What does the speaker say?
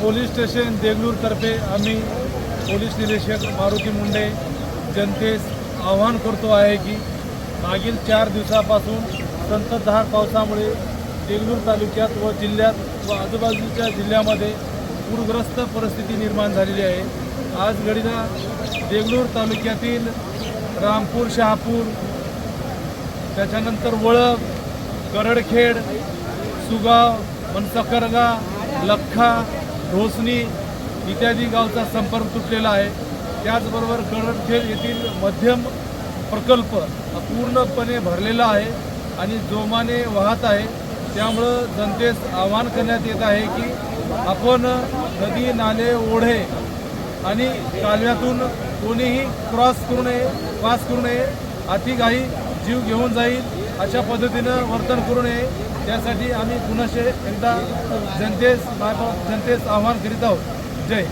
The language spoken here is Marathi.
पोलीस स्टेशन देगलूरतर्फे आम्ही पोलीस निरीक्षक मारुती मुंडे जनतेस आवाहन करतो आहे की मागील चार दिवसापासून संततधार पावसामुळे देगलूर तालुक्यात व जिल्ह्यात व आजूबाजूच्या जिल्ह्यामध्ये पूरग्रस्त परिस्थिती निर्माण झालेली आहे. आज घडीला देगलूर तालुक्यातील रामपूर शहापूर त्याच्यानंतर वळप करडखेड सुगाव मनसकरगा लख्खा ढोसणी इत्यादी गावचा संपर्क तुटलेला आहे. त्याचबरोबर करडखेड येथील मध्यम प्रकल्प पूर्णपणे भरलेला आहे आणि जोमाने वाहत आहे. त्यामुळं जनतेस आवाहन करण्यात येत आहे की आपण नदी नाले ओढे आणि कालव्यातून कोणीही क्रॉस करू नये पास करू नये अतिघाई जीव घेऊन जाईल अशा पद्धतीनं वर्तन करू नये. त्यासाठी आम्ही पुनशे एकदा जनतेस जनतेस आवाहन करीत आहोत. जय.